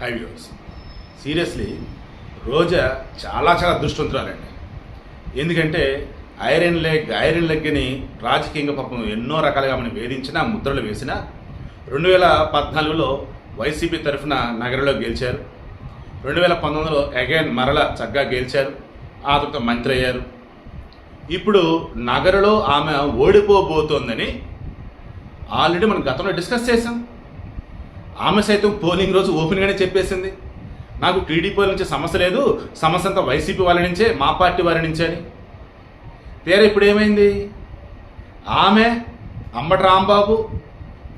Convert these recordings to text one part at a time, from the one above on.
High views seriously రోజా చాలా చాలా దృష్టవంతురాలండి ఎందుకంటే ఐరన్ లెగ్ ఐరన్ లెగ్ని రాజకీయంగా పాపం ఎన్నో రకాలుగా మనం వేధించిన ముద్రలు వేసిన రెండు వేల పద్నాలుగులో వైసీపీ తరఫున నగరంలో గెలిచారు. రెండు వేల పంతొమ్మిదిలో అగైన్ మరల చక్కగా గెలిచారు. ఆ తర్వాత మంత్రి అయ్యారు. ఇప్పుడు నగరలో ఆమె ఓడిపోబోతోందని ఆల్రెడీ మనం గతంలో డిస్కస్ చేసాం ఆమె సైతం పోలింగ్ రోజు ఓపెన్గానే చెప్పేసింది. నాకు టీడీపీ నుంచి సమస్య లేదు సమస్య అంతా వైసీపీ వాళ్ళ నుంచే మా పార్టీ వారి నుంచే అని. తీరా ఇప్పుడు ఏమైంది ఆమె అంబటి రాంబాబు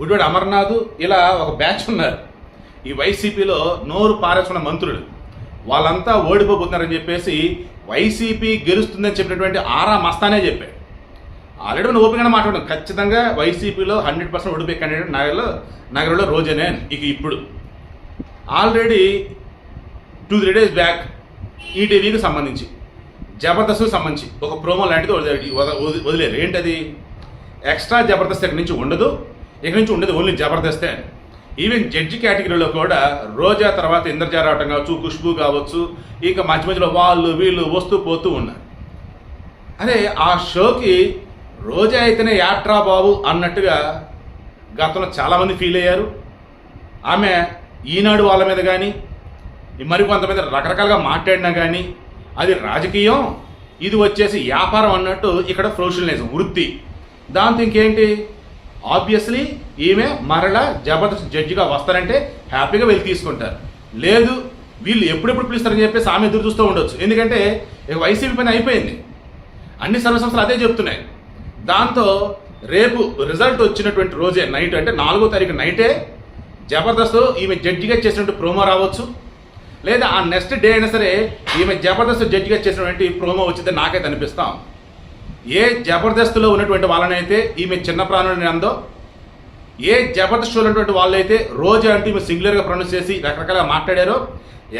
గుడివాడు అమర్నాథ్ ఇలా ఒక బ్యాచ్ ఉన్నారు. ఈ వైసీపీలో నోరు పారేసుకున్న మంత్రులు. వాళ్ళంతా ఓడిపోతున్నారని చెప్పేసి వైసీపీ గెలుస్తుందని చెప్పినటువంటి ఆరా మస్తానే చెప్పాడు ఆల్రెడీ మనం ఓపెన్గానే మాట్లాడడం ఖచ్చితంగా వైసీపీలో హండ్రెడ్ పర్సెంట్ ఓడిపోయే క్యాండిడేట్ నగరంలో నగరంలో రోజనే ఇక ఇప్పుడు. Already two three days back ఈటీవీకి సంబంధించి జబర్దస్త్కి సంబంధించి ఒక ప్రోమో లాంటిది వది- వదిలేరు. ఏంటది? ఎక్స్ట్రా జబర్దస్త్ ఇక్కడి నుంచి ఉండదు. ఇక్కడి నుంచి ఉండదు ఓన్లీ జబర్దస్తే అని ఈవెన్ జడ్జి కేటగిరీలో కూడా రోజా తర్వాత ఇంద్రజా రావటం కావచ్చు ఖుష్బు కావచ్చు ఇంకా మధ్య మధ్యలో వాళ్ళు వీళ్ళు వస్తూ పోతూ ఉన్నారు. అదే ఆ షోకి రోజా అయితేనే యాట్రా బాబు అన్నట్టుగా గతంలో చాలామంది ఫీల్ అయ్యారు. ఆమె ఈనాడు వాళ్ళ మీద కానీ మరి కొంతమంది రకరకాలుగా మాట్లాడినా కానీ అది రాజకీయం ఇది వచ్చేసి వ్యాపారం అన్నట్టు ఇక్కడ ప్రొఫెషనలిజం వృత్తి. దాంతో ఇంకేంటి? ఆబ్వియస్లీ ఈమె మరలా జబర్దస్త్ జడ్జిగా వస్తారంటే హ్యాపీగా వెళ్ళి తీసుకుంటారు. లేదు వీళ్ళు ఎప్పుడెప్పుడు పిలుస్తారని చెప్పేసి ఆమె ఎదురు చూస్తూ ఉండొచ్చు. ఎందుకంటే వైసీపీ పైన అయిపోయింది. అన్ని సర్వ సంస్థలు అదే చెప్తున్నాయి. దాంతో రేపు రిజల్ట్ వచ్చినటువంటి రోజే నైట్ అంటే నాలుగో తారీఖు నైటే జబర్దస్త్ ఈమె జడ్జిగా చేసినట్టు ప్రోమో రావచ్చు. లేదా ఆ నెక్స్ట్ డే అయినా సరే ఈమె జబర్దస్త్ జడ్జిగా చేసినటువంటి ప్రోమో వచ్చిందని నాకైతే అనిపిస్తాం ఏ జబర్దస్త్లో ఉన్నటువంటి వాళ్ళనైతే ఈమె చిన్న ప్రాణులని అందో ఏ జబర్దస్త్ ఉన్నటువంటి వాళ్ళైతే రోజు అంటూ ఈమె సింగులర్గా ప్రొనౌన్స్ చేసి రకరకాలుగా మాట్లాడారో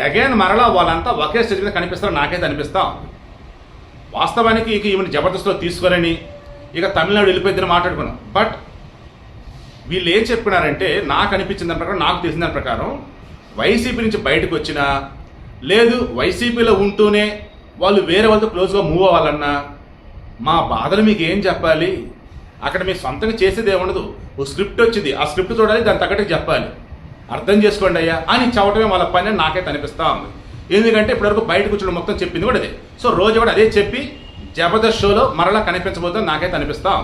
అగైన్ మరలా వాళ్ళంతా ఒకే స్టేజ్ మీద కనిపిస్తారో నాకైతే అనిపిస్తాం వాస్తవానికి ఇక ఈమెను జబర్దస్త్లో తీసుకోరని ఇక తమిళనాడు వెళ్ళిపోయిద్దరు మాట్లాడుకున్నాం. బట్ వీళ్ళు ఏం చెప్పినారంటే నాకు అనిపించిన దాని ప్రకారం నాకు తెలిసిన దాని ప్రకారం వైసీపీ నుంచి బయటకు వచ్చినా లేదు వైసీపీలో ఉంటూనే వాళ్ళు వేరే వాళ్ళతో క్లోజ్గా మూవ్ అవ్వాలన్నా మా బాధలు మీకు ఏం చెప్పాలి? అక్కడ మీ సొంతంగా చేసేది ఏముండదు. ఓ స్క్రిప్ట్ వచ్చింది. ఆ స్క్రిప్ట్ చూడాలి దాని తగ్గట్టు చెప్పాలి. అర్థం చేసుకోండి అయ్యా అని చెప్పడమే వాళ్ళ పని నాకైతే అనిపిస్తా ఉంది. ఎందుకంటే ఇప్పటివరకు బయటకు వచ్చిన మొత్తం చెప్పింది కూడా అదే. సో రోజు కూడా అదే చెప్పి జబర్దస్త్ షోలో మరలా కనిపించబోతుందని నాకైతే అనిపిస్తాం.